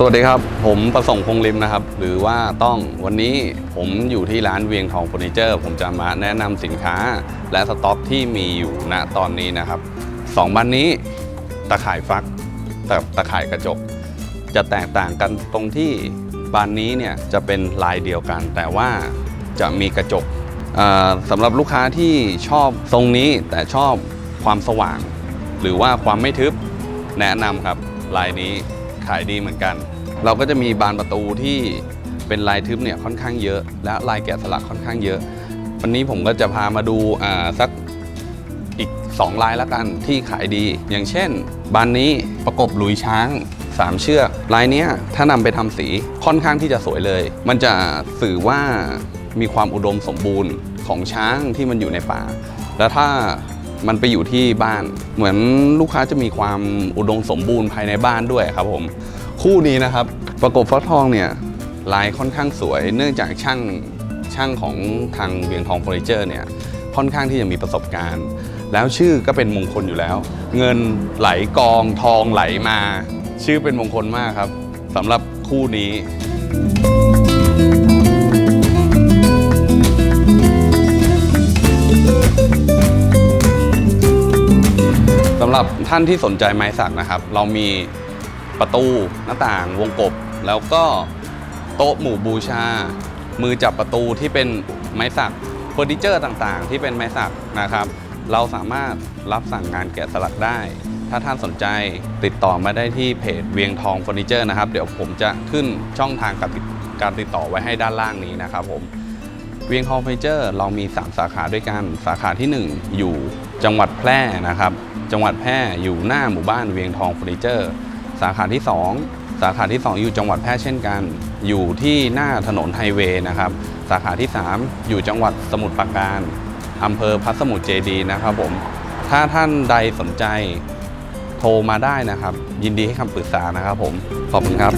สวัสดีครับ ผมประสงค์พงษ์ริมนะครับ หรือว่าต้องวันนี้ผมอยู่ที่ร้านเวียงทองเฟอร์นิเจอร์ ผมจะมาแนะนำสินค้า และสต็อกที่มีอยู่ณตอนนี้นะครับสองบ้านนี้ตะข่ายฟักกับตะข่ายกระจก จะแตกต่างกันตรงที่บานนี้เนี่ยจะเป็นลายเดียวกัน แต่ว่าจะมีกระจกสำหรับลูกค้าที่ชอบทรงนี้แต่ชอบความสว่าง หรือว่าความไม่ทึบแนะนำครับลายนี้ ขายดีเหมือนกัน เราก็จะมีบานประตูที่เป็นลายทึบเนี่ยค่อนข้างเยอะ และลายแกะสลักค่อนข้างเยอะ วันนี้ผมก็จะพามาดูอ่าสักอีก 2 ลายละกันที่ขายดี อย่างเช่น บานนี้ประกบหลุยช้าง 3 เชือกลายเนี้ยถ้านำไปทำสีค่อนข้างที่จะสวยเลย มันจะสื่อว่ามีความอุดมสมบูรณ์ของช้างที่มันอยู่ในป่า แล้วถ้า มันไปอยู่ที่บ้าน เหมือนลูกค้าจะมีความอุดมสมบูรณ์ภายในบ้านด้วยครับผม คู่นี้นะครับ ประกบฟักทองเนี่ยลายค่อนข้างสวย เนื่องจากช่างช่างของทางเวียงทองเฟอร์นิเจอร์เนี่ยค่อนข้างที่จะมีประสบการณ์ แล้วชื่อก็เป็นมงคลอยู่แล้ว เงินไหลกองทองไหลมา ชื่อเป็นมงคลมากครับสำหรับคู่นี้ รับท่านที่สนใจไม้สักนะครับ เรามีประตูหน้าต่างวงกบ แล้วก็โต๊ะหมู่บูชา มือจับประตูที่เป็นไม้สักเฟอร์นิเจอร์ต่างๆ ที่เป็นไม้สักนะครับ เราสามารถรับสั่งงานแกะสลักได้ ถ้าท่านสนใจติดต่อมาได้ที่เพจเวียงทองเฟอร์นิเจอร์นะครับ เดี๋ยวผมจะขึ้นช่องทางการติดการติดต่อไว้ให้ด้านล่างนี้นะครับผมเวียงทองเฟอร์นิเจอร์เรามี 3 สาขาด้วยกัน สาขาที่ 1 อยู่จังหวัดแพร่นะครับ จังหวัดแพร่อยู่หน้าหมู่บ้านเวียงทองเฟอร์นิเจอร์ สาขาที่ 2 สาขาที่ 2 อยู่จังหวัดแพร่เช่นกัน อยู่ที่หน้าถนนไฮเวย์นะครับ สาขาที่ 3 อยู่จังหวัดสมุทรปราการอำเภอพัสมุทรเจดีนะครับผม ถ้าท่านใดสนใจโทรมาได้นะครับ ยินดีให้คำปรึกษานะครับผม ขอบคุณครับ